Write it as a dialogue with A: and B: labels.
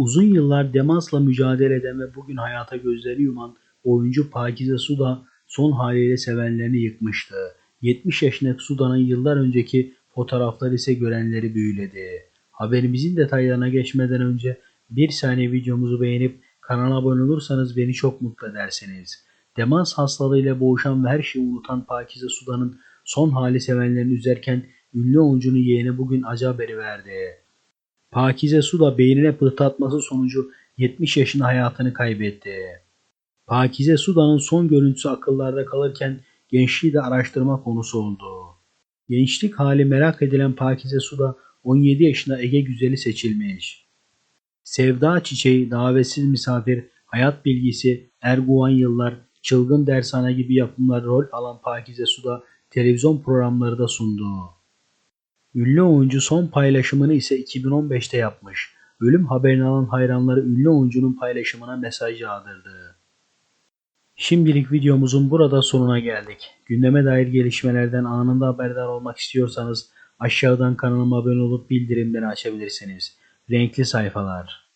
A: Uzun yıllar demansla mücadele eden ve bugün hayata gözleri yuman oyuncu Pakize Suda son haliyle sevenlerini yıkmıştı. 70 yaşındaki Suda'nın yıllar önceki fotoğrafları ise görenleri büyüledi. Haberimizin detaylarına geçmeden önce bir saniye videomuzu beğenip kanala abone olursanız beni çok mutlu edersiniz. Demans hastalığıyla boğuşan ve her şeyi unutan Pakize Suda'nın son hali sevenlerini üzerken ünlü oyuncunun yeğeni bugün acı haberi verdi. Pakize Suda beynine pıhtı atması sonucu 70 yaşında hayatını kaybetti. Pakize Suda'nın son görüntüsü akıllarda kalırken gençliği de araştırma konusu oldu. Gençlik hali merak edilen Pakize Suda 17 yaşında Ege Güzeli seçilmiş. Sevda Çiçeği, Davetsiz Misafir, Hayat Bilgisi, Erguvan Yıllar, Çılgın Dershane gibi yapımlar rol alan Pakize Suda televizyon programları da sundu. Ünlü oyuncu son paylaşımını ise 2015'te yapmış. Ölüm haberini alan hayranları ünlü oyuncunun paylaşımına mesaj yağdırdı. Şimdilik videomuzun burada sonuna geldik. Gündeme dair gelişmelerden anında haberdar olmak istiyorsanız aşağıdan kanalıma abone olup bildirimleri açabilirsiniz. Renkli sayfalar.